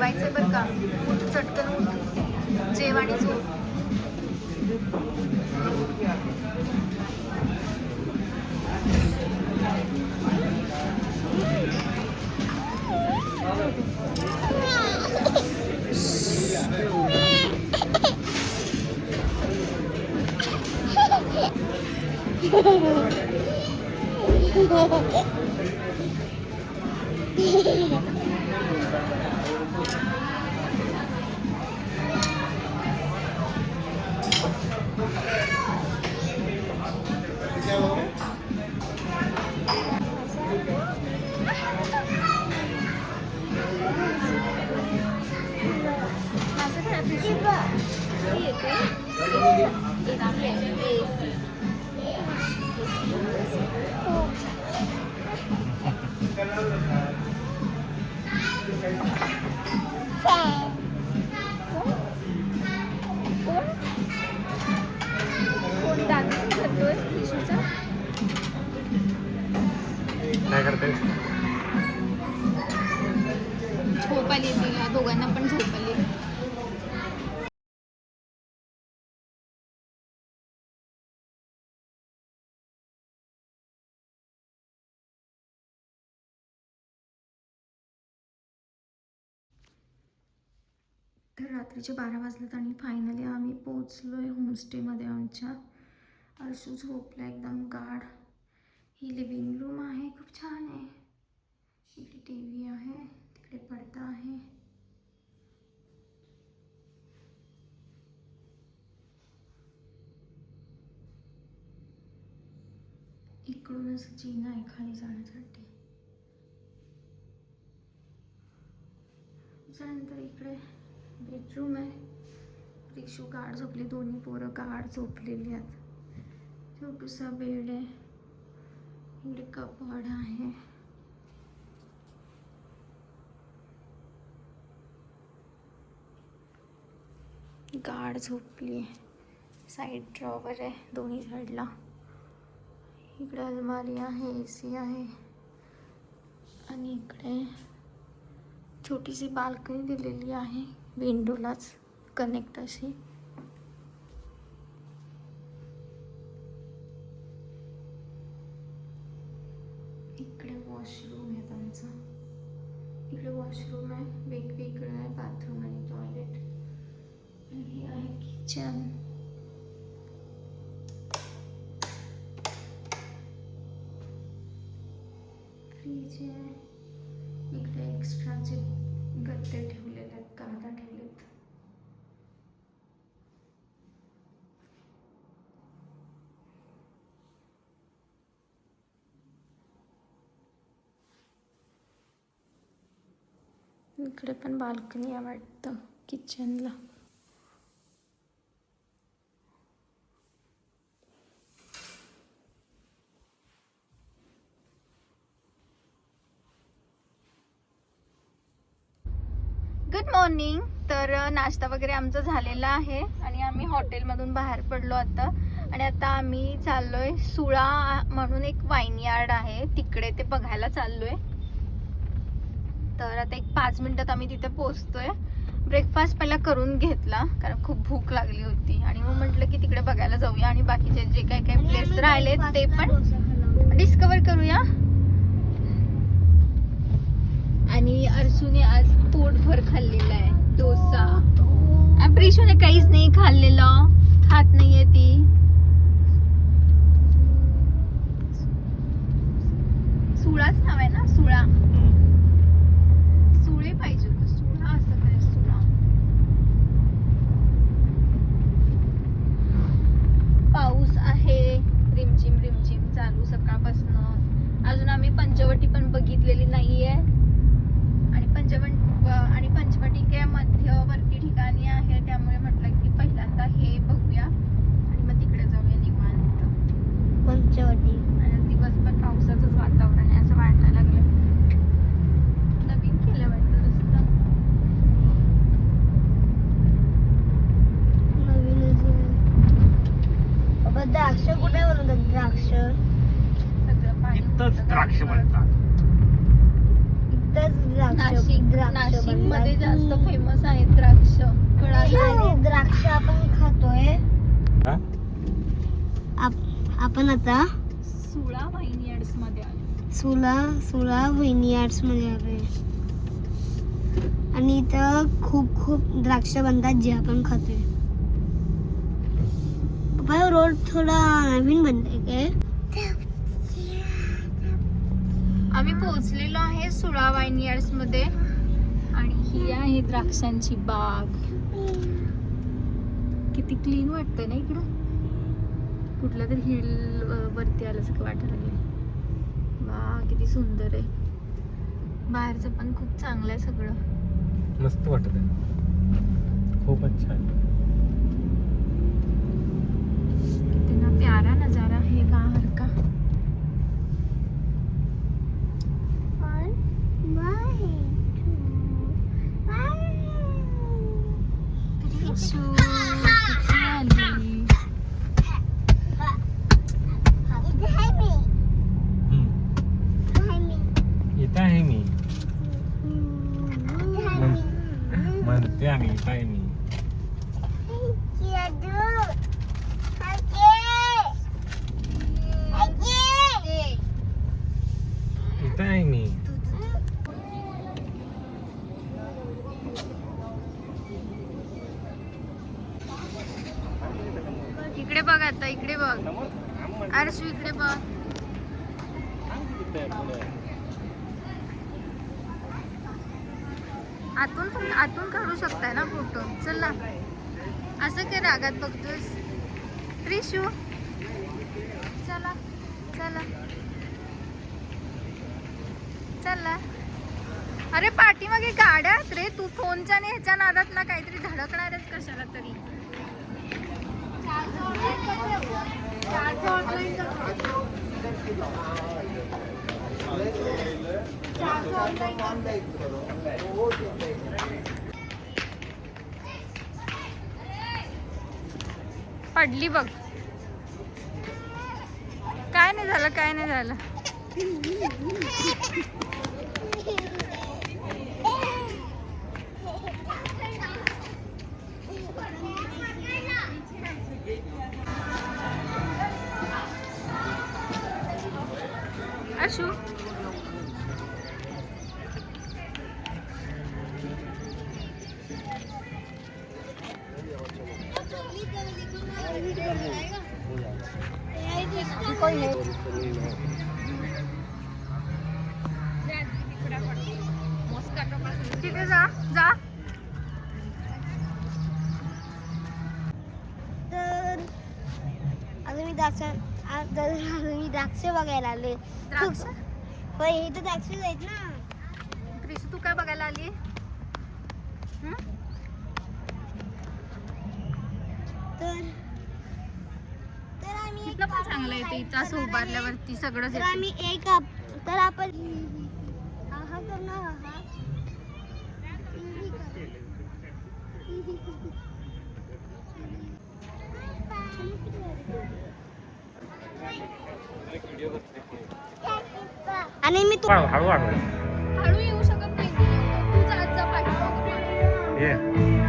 जेवायचं बरं का? उठ चटकन उठ जेव आणि झोप. माझं झोप आली तिला दोघांना पण झोप आली. तर रात्रीचे बारा वाजलेत आणि फायनली आम्ही पोचलो आहे होमस्टेमध्ये आमच्या. अर्शू झोपला एकदम गाढ. ही लिव्हिंग रूम आहे खूप छान आहे. इकडे टी व्ही आहे तिकडे पडदा आहे. इकडून असं आहे खाली जाण्यासाठी. त्याच्यानंतर इकडे बेडरूम आहे. रिक्षू गाड झोपली दोन्ही पोरं गाड झोपलेली आहेत. छोटूसा बेड आहे. इकडे कपाड आहे. गाढ झोपली आहे. साईड ड्रॉवर आहे दोन्ही साईडला. इकडे अलमारी आहे ए सी आहे. आणि इकडे छोटीशी बाल्कनी दिलेली आहे विंडोलाच कनेक्ट अशी. वॉशरूम आहे त्यांचा. इकडे वॉशरूम आहे वेगवेगळं आहे बाथरूम आणि टॉयलेट आणि हे आहे किचन फ्रीज आहे. इकडे पण बाल्कनी आहे वाटतं किचनला गुड मॉर्निंग तर नाश्ता वगैरे आमचा झालेला आहे आणि आम्ही हॉटेलमधून बाहेर पडलो आता. आणि आता आम्ही चाललोय सुळा म्हणून एक वाईन यार्ड आहे. तिकडे ते बघायला चाललोय. तर आता एक पाच मिनिटात आम्ही तिथे पोहोचतोय. ब्रेकफास्ट पहिला करून घेतला कारण खूप भूक लागली होती. आणि मग म्हटलं की तिकडे बघायला जाऊया. आणि बाकीचे जे काही काही प्लेस राहिले ते पण डिस्कवर करूया. आणि अर्जुने आज पोटभर खाल्लेला आहे डोसा. प्रिशूने काहीच नाही खाल्लेलं. खात नाहीये ती. सुळाच नाव आहे ना सुळे पाहिजे होतं सुळा असं काय सुळा पाऊस आहे रिमझिम रिमझिम चालू सकाळपासून अजून आम्ही पंचवटी पण बघितलेली नाहीये. आणि पंचवट आणि पंचवटी काय मध्यवर्ती ठिकाणी आहे त्यामुळे म्हटलं की पहिल्यांदा हे बघूया आणि मग तिकडे जाऊया निवांत पंचवटी आणि दिवसभर पावसाचंच वातावरण आहे असं वाटायला लागलं नवीन केलं वाटतं रस्ता नवीनच आहे. बाबा द्राक्ष कुठे बनवतात द्राक्ष सगळं पाणी इथंच होतं द्राक्ष गाडीवर. म्हणतात इथंच द्राक्ष नाशिक द्राक्ष नाशिक बनतात. मध्ये जास्त फेमस आहेत द्राक्ष कळालं आणि द्राक्ष आपण खातोय हा? आप- आपण आता सुळा वाईन यार्ड्समध्ये आलो. सोळा सोळा वहिनी आर्ट्समध्ये आलोय. आणि इथं खूप खूप द्राक्ष बनतात जे आपण खातोय. पप्पा रोड थोडा नवीन बनतोय काय? आम्ही पोहोचलेलो आहे सुळा वाईन यार्ड्समध्ये. आणि ही आहे द्राक्षांची बाग. किती क्लीन वाटतंय ना इकडं? कुठल्या तरी हिल वरती आल्यासारखं वाटायला लागले वा किती सुंदर आहे. बाहेरचं पण खूप चांगलं आहे सगळं. मस्त वाटत आहे खूपच छान कितना प्यारा नजारा है बाहर का त्रिशू, किती आली. हम्म. इथं आहे मी म्हण- म्हणते आम्ही इथं आहे मी इथं आहे मी इकडे बघ आता इकडे बघ आरशू इकडे बघ आतून पण आतून काढू शकताय ना फोटो? चल. ना असं काय रागात बघतोस त्रिशू? चला चला. चला. अरे पाठीमागे गाड्या रे. तू फोनच्या आणि ह्याच्या नादात ना काहीतरी धडकणारच कशाला तरी. पडली बघ. काय नाही झालं काय नाही झालं. द्राक्ष बघायला आले. द्राक्ष? होय हे तर द्राक्ष आहेत ना. क्रिश तू काय बघायला आली? तर तर आम्ही एक इथलं पण चांगलं येते इथं असं आहे. उभारल्यावरती सगळंच तर येते. आम्ही एक तर आपण हा हा हा आणि मी तू हळू हळू हळू येऊ शकत नाही. तू जा ये.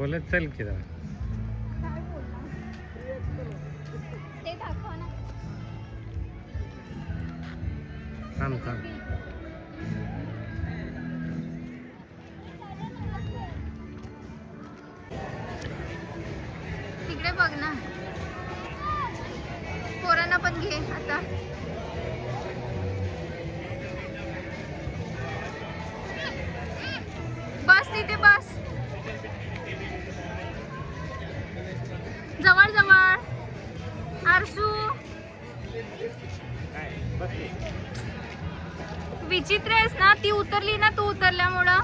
बोलत चल की जरा. थांब थांब. तिकडे बघ ना. पोरांना पण घे आता. विचित्र आहेस ना ती उतरली ना तू उतरल्यामुळं.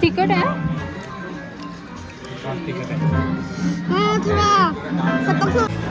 तिकट आहे हा. हा थोडा सपक